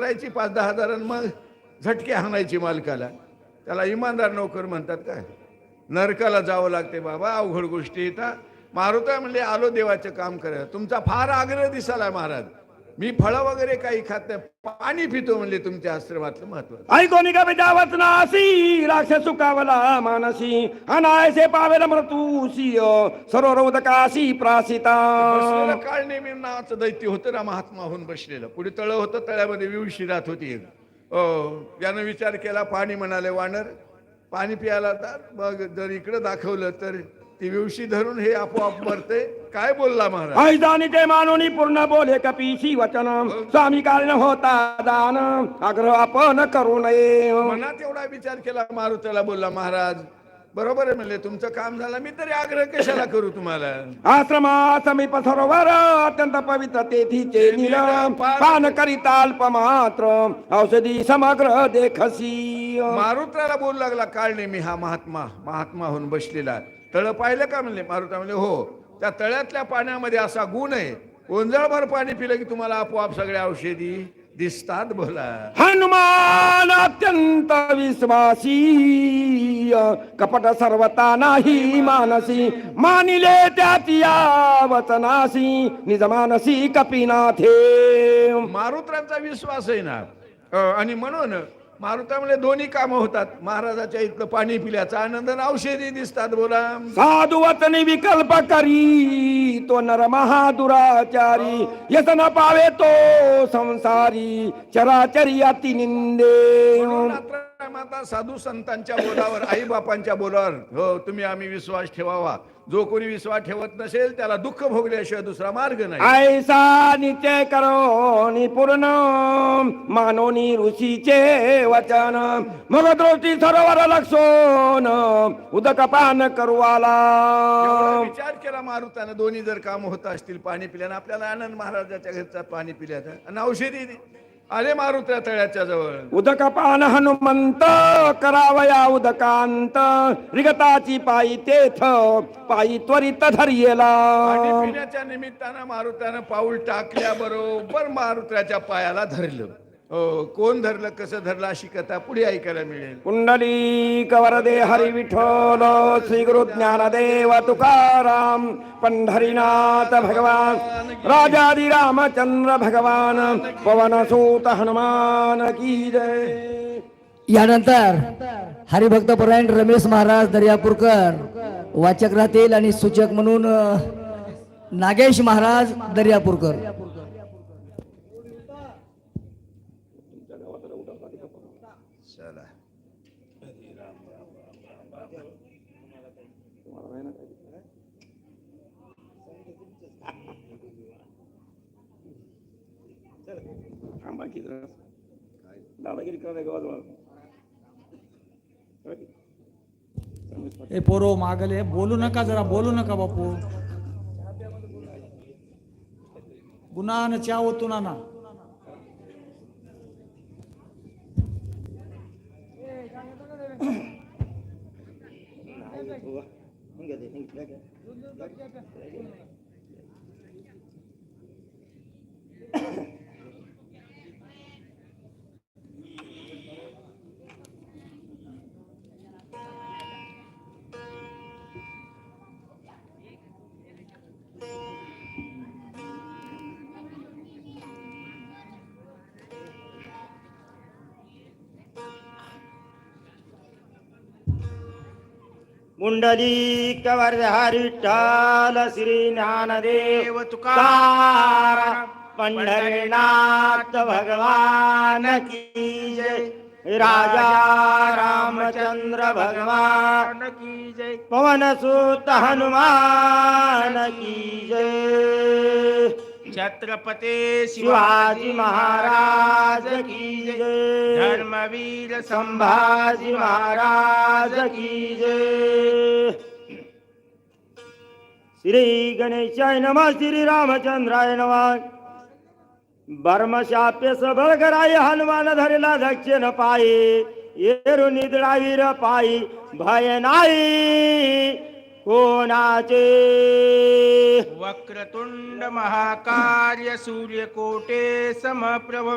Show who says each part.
Speaker 1: करायची पाच दहा हजार मग झटके हाणायची मालकाला. त्याला इमानदार नोकर म्हणतात काय? नरकाला जावं लागते बाबा अवघड गोष्टी येतात मारुता म्हणले आलो देवाचं काम करा तुमचा फार आग्रह दिसाला महाराज. मी फळं वगैरे काही खात नाही. पाणी पितो म्हणले तुमच्या आश्रमातलं महत्त्व
Speaker 2: ऐकोनी का बेटा वचनासी राक्षस सुकावला मानसी अनायसे पावेल मृतूसी सरोवर उदकाशी प्रासिता.
Speaker 1: काळ नेहमी नावाचं दैत्य होतं ना महात्मा होऊन बसलेलं. पुढे तळ होतं तळ्यामध्ये विवशी राहत होती एक. अं, यानं विचार केला पाणी म्हणाले वानर पाणी प्यायला तर मग जर इकडं दाखवलं तर ती विवशी धरून हे आपोआप मरते काय बोलला महाराज?
Speaker 2: ऐदानी ते मानोनी पूर्ण बोले कपीशी वचन? स्वामी कारण होता दान आग्रह आपण करू नये.
Speaker 1: मनात एवढा विचार केला मारुतीला बोलला महाराज बरोबर आहे म्हणले तुमचं काम झालं मी तरी आग्रह कशाला करू तुम्हाला?
Speaker 2: आश्रमा समीप सरोवर अत्यंत पवित्र तेथीचे नील पान करिता अल्प मात्र औषधी समग्र देखसी.
Speaker 1: मारुत्राला बोलू लागला काळ नेहमी हा महात्मा महात्मा होऊन बसलेला. तळ पाहिलं का? म्हणले मारुता म्हणले हो. त्या तळ्यातल्या पाण्यामध्ये असा गुण आहे. ओंजळभर पाणी पिलं की तुम्हाला आपोआप सगळ्या औषधी दिसतात बोला.
Speaker 2: हनुमान अत्यंत विश्वासी कपट सर्वता नाही मानसी मानिले त्याची या वचनासी निज मानसी कपिनाथे.
Speaker 1: मारुत्रांचा विश्वास आहे ना. आणि म्हणून मारुता म्हणले दोन्ही कामं होतात. महाराजाच्या इथलं पाणी पिल्याचा आनंद औषधी दिसतात बोला.
Speaker 2: साधु विकल्प करी तो नर महादुराचारी. यसन पावे तो संसारी चराचरी अति निंदे
Speaker 1: माता साधू संतांच्या बोलावर आई बापांच्या बोलावर हो तुम्ही आम्ही विश्वास ठेवावा. जो कोणी विश्वास ठेवत नसेल त्याला दुःख भोगल्याशिवाय दुसरा मार्ग नाही.
Speaker 2: ऐसा नित्य करो पूर्ण मानोनी ऋषीचे वचन. मग दृष्टी सरोवर लक्षोन उदक पान करुवाला.
Speaker 1: एवढा विचार केला मारुतानं दोन्ही जर काम होत असतील पाणी पिल्यानं आपल्याला आनंद महाराजाच्या घरचा पाणी पिल्याचा. आणि औषधी. आले मारुत्या तळ्याच्या जवळ.
Speaker 2: उदक पान हनुमंत करावया उदकांत. रिगताची पायी तेथ पायी त्वरित धरियेला.
Speaker 1: पाणी पिण्याच्या निमित्तानं मारुत्यानं पाऊल टाकल्या बरोबर मारुत्याच्या पायाला धरलं. कोण धरलं कसं धरलं अशी कथा पुढे ऐकायला मिळेल.
Speaker 2: कुंडली कवरदे हरी विठ्ठल श्री गुरु ज्ञानदेव तुकाराम पंढरीनाथ भगवान राजादी रामचंद्र भगवान पवन सूत हनुमान की जय.
Speaker 3: यानंतर हरिभक्त परायण रमेश महाराज दर्यापूरकर वाचक राहतील आणि सूचक म्हणून नागेश महाराज दर्यापूरकर.
Speaker 1: चला थांबा की
Speaker 2: दादागिरी करायला गावाजवळ
Speaker 4: हे पोरो मागले बोलू नका जरा बोलू नका बापू. पुन्हा न. चा होतो ना ना
Speaker 2: मुंडली कवर्धारी विठ्ठल श्री ज्ञानदेव तुकाराम पंढरीनाथ भगवान की जय। राजा रामचंद्र भगवान की जय। पवन सुत हनुमान की
Speaker 5: छत्रपती
Speaker 2: शिवाजी महाराज की जय.
Speaker 5: धर्मवीर
Speaker 2: संभाजी महाराज की जय. श्री गणेशाय नमः श्री रामचंद्राय नमः. बर्मशाप्य सबळगराय हनुमान धरला दक्षिण पायी. येरू निद्रावीर पायी. भय नाही कोणाचे.
Speaker 5: वक्रतुंड महाकार्य सूर्यकोटे समप्रभ